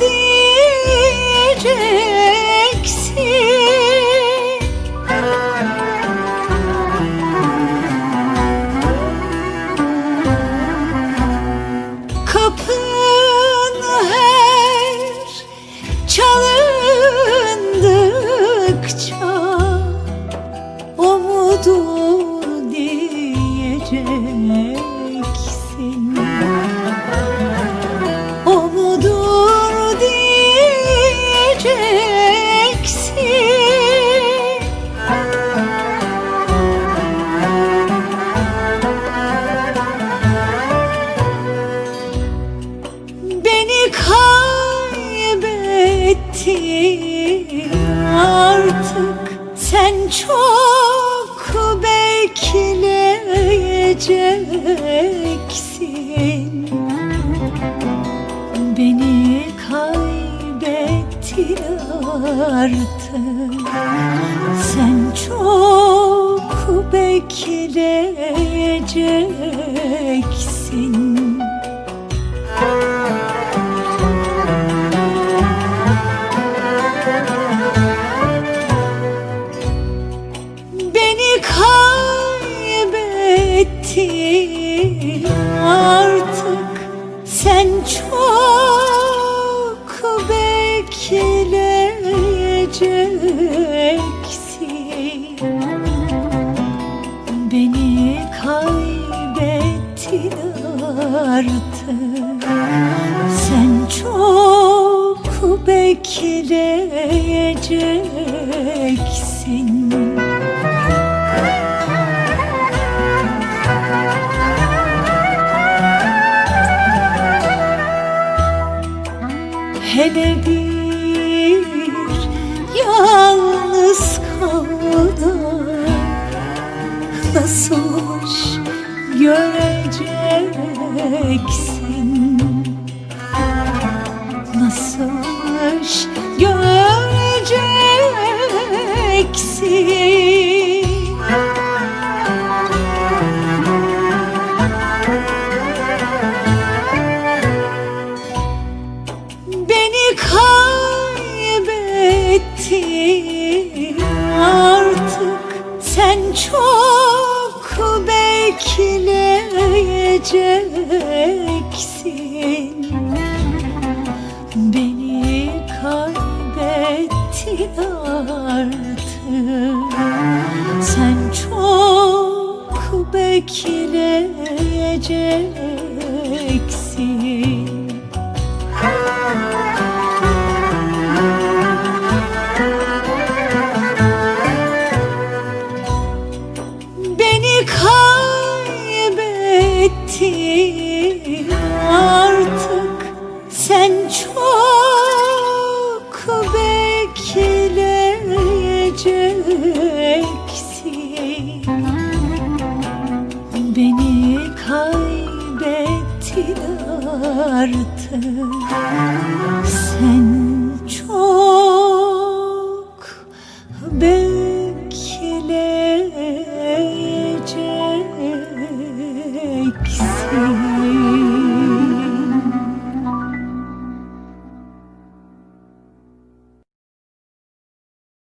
diyeceksin. Kapın çalındıkça O mudur diyeceksin Sen çok bekleyeceksin. Beni kaybettin artık Sen çok bekleyeceksin Beni kaybettin artık Sen çok bekleyeceksin. Beni kaybettin artık. Sen çok bekleyeceksin Hele bir yalnız kaldım. Nasıl göreceksin çok bekleyeceksin. Beni kaybettin artık. Sen çok bekleyeceksin Beni kaybettin. Artık Sen çok bekleyeceksin. Beni kaybettin artık. Sen Mm-hmm.